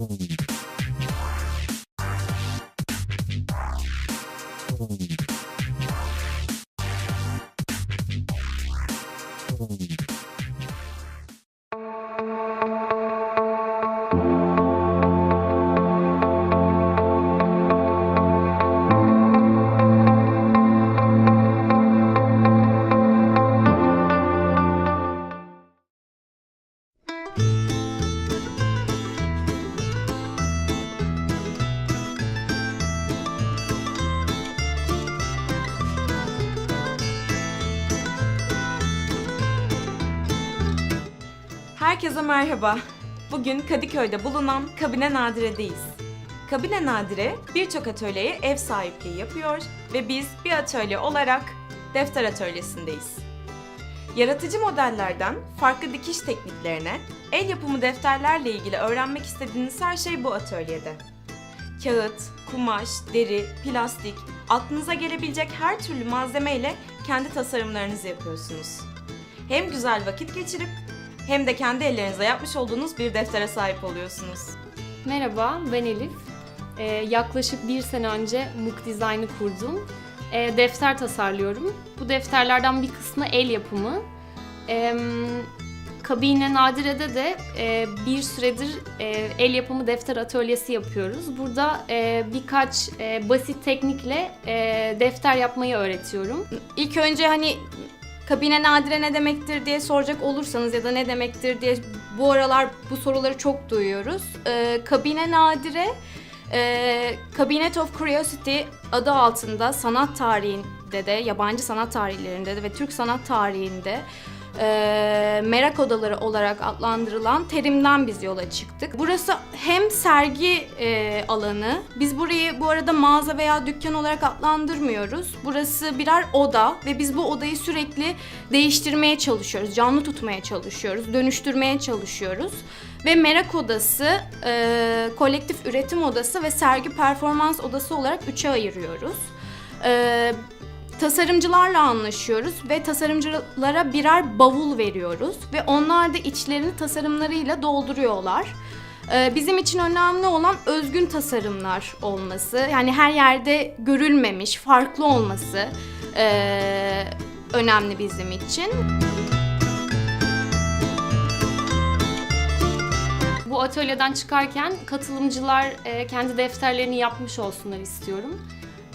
Thank you. Herkese merhaba. Bugün Kadıköy'de bulunan Kabine Nadire'deyiz. Kabine Nadire birçok atölyeye ev sahipliği yapıyor ve biz bir atölye olarak defter atölyesindeyiz. Yaratıcı modellerden farklı dikiş tekniklerine, el yapımı defterlerle ilgili öğrenmek istediğiniz her şey bu atölyede. Kağıt, kumaş, deri, plastik, aklınıza gelebilecek her türlü malzemeyle kendi tasarımlarınızı yapıyorsunuz. Hem güzel vakit geçirip hem de kendi ellerinizle yapmış olduğunuz bir deftere sahip oluyorsunuz. Merhaba, ben Elif. Ee, yaklaşık bir sene önce Muk Design'ı kurdum. Ee, defter tasarlıyorum. Bu defterlerden bir kısmı el yapımı. Ee, Kabine Nadire'de de e, bir süredir e, el yapımı defter atölyesi yapıyoruz. Burada e, birkaç e, basit teknikle e, defter yapmayı öğretiyorum. İlk önce hani kabine nadire ne demektir diye soracak olursanız ya da ne demektir diye bu aralar bu soruları çok duyuyoruz. Ee, kabine nadire, e, Cabinet of Curiosity adı altında sanat tarihinde de, yabancı sanat tarihlerinde de ve Türk sanat tarihinde e, merak odaları olarak adlandırılan terimden biz yola çıktık. Burası hem sergi e, alanı, biz burayı bu arada mağaza veya dükkan olarak adlandırmıyoruz. Burası birer oda ve biz bu odayı sürekli değiştirmeye çalışıyoruz, canlı tutmaya çalışıyoruz, dönüştürmeye çalışıyoruz. Ve merak odası, e, kolektif üretim odası ve sergi performans odası olarak üçe ayırıyoruz. E, tasarımcılarla anlaşıyoruz ve tasarımcılara birer bavul veriyoruz ve onlar da içlerini tasarımlarıyla dolduruyorlar. Ee, Bizim için önemli olan özgün tasarımlar olması, yani her yerde görülmemiş, farklı olması ee, önemli bizim için. Bu atölyeden çıkarken katılımcılar e, kendi defterlerini yapmış olsunlar istiyorum.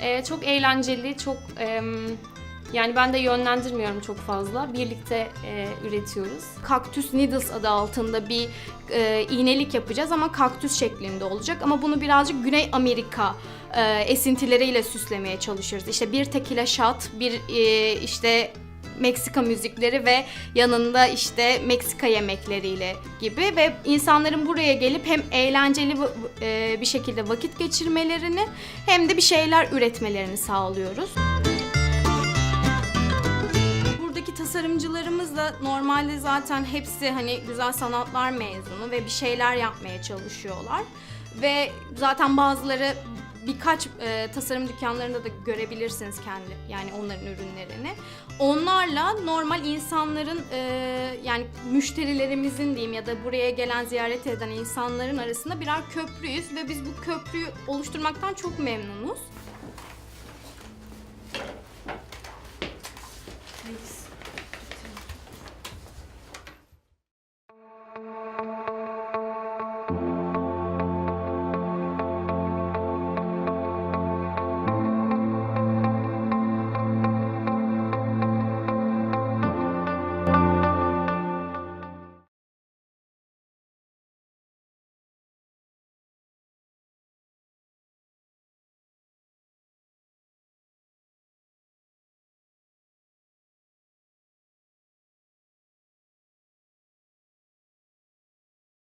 E, çok eğlenceli, çok em, yani ben de yönlendirmiyorum çok fazla. Birlikte e, üretiyoruz. Kaktüs Needles adı altında bir e, iğnelik yapacağız ama kaktüs şeklinde olacak. Ama bunu birazcık Güney Amerika e, esintileriyle süslemeye çalışıyoruz. İşte bir tekila shot, bir e, işte Meksika müzikleri ve yanında işte Meksika yemekleriyle gibi ve insanların buraya gelip hem eğlenceli e, bir şekilde vakit geçirmelerini hem de bir şeyler üretmelerini sağlıyoruz. Tasarımcılarımız da normalde zaten hepsi hani güzel sanatlar mezunu ve bir şeyler yapmaya çalışıyorlar. Ve zaten bazıları birkaç e, tasarım dükkanlarında da görebilirsiniz kendi yani onların ürünlerini. Onlarla normal insanların e, yani müşterilerimizin diyeyim ya da buraya gelen ziyaret eden insanların arasında birer köprüyüz ve biz bu köprüyü oluşturmaktan çok memnunuz.